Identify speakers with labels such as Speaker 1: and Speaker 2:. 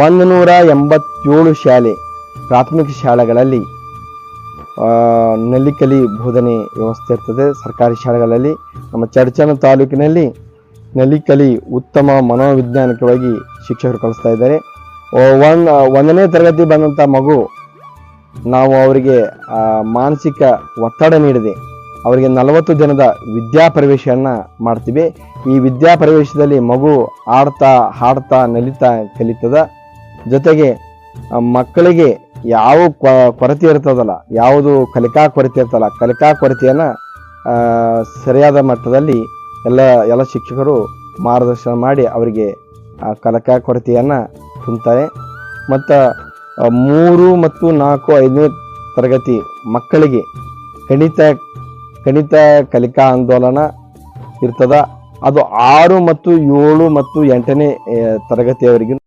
Speaker 1: ಒಂದು ನೂರ ಎಂಬತ್ತೇಳು ಶಾಲೆ ಪ್ರಾಥಮಿಕ ಶಾಲೆಗಳಲ್ಲಿ ನಲ್ಲಿಕಲಿ ಬೋಧನೆ ವ್ಯವಸ್ಥೆ ಇರ್ತದೆ. ಸರ್ಕಾರಿ ಶಾಲೆಗಳಲ್ಲಿ, ನಮ್ಮ ಚರ್ಚನ ತಾಲೂಕಿನಲ್ಲಿ ನಲ್ಲಿಕಲಿ ಉತ್ತಮ ಮನೋವಿಜ್ಞಾನಿಕವಾಗಿ ಶಿಕ್ಷಕರು ಕಲಿಸ್ತಾ ಇದ್ದಾರೆ. ಒಂದು, ಒಂದನೇ ತರಗತಿ ಬಂದಂಥ ಮಗು ನಾವು ಅವರಿಗೆ ಮಾನಸಿಕ ಒತ್ತಡ ನೀಡಿದೆ. ಅವರಿಗೆ ನಲವತ್ತು ದಿನದ ವಿದ್ಯಾ ಪ್ರವೇಶವನ್ನು ಮಾಡ್ತೀವಿ. ಈ ವಿದ್ಯಾ ಪ್ರವೇಶದಲ್ಲಿ ಮಗು ಆಡ್ತಾ, ಹಾಡ್ತಾ, ನಲಿತಾ, ಕಲಿತದ. ಜೊತೆಗೆ ಮಕ್ಕಳಿಗೆ ಯಾವ ಕೊರತೆ ಇರ್ತದಲ್ಲ, ಯಾವುದು ಕಲಿಕಾ ಕೊರತೆ ಇರ್ತಲ್ಲ ಕಲಿಕಾ ಕೊರತೆಯನ್ನು ಸರಿಯಾದ ಮಟ್ಟದಲ್ಲಿ ಎಲ್ಲ ಎಲ್ಲ ಶಿಕ್ಷಕರು ಮಾರ್ಗದರ್ಶನ ಮಾಡಿ ಅವರಿಗೆ, ಆ, ಕಲಿಕಾ ಕೊರತೆಯನ್ನು ತುಂಬ್ತಾರೆ. ಮತ್ತು ಮೂರು ಮತ್ತು ನಾಲ್ಕು, ಐದನೇ ತರಗತಿ ಮಕ್ಕಳಿಗೆ ಗಣಿತ ಗಣಿತ ಕಲಿಕಾ ಆಂದೋಲನ ಇರ್ತದ. ಅದು ಆರು ಮತ್ತು ಏಳು ಮತ್ತು ಎಂಟನೇ ತರಗತಿಯವರೆಗೂ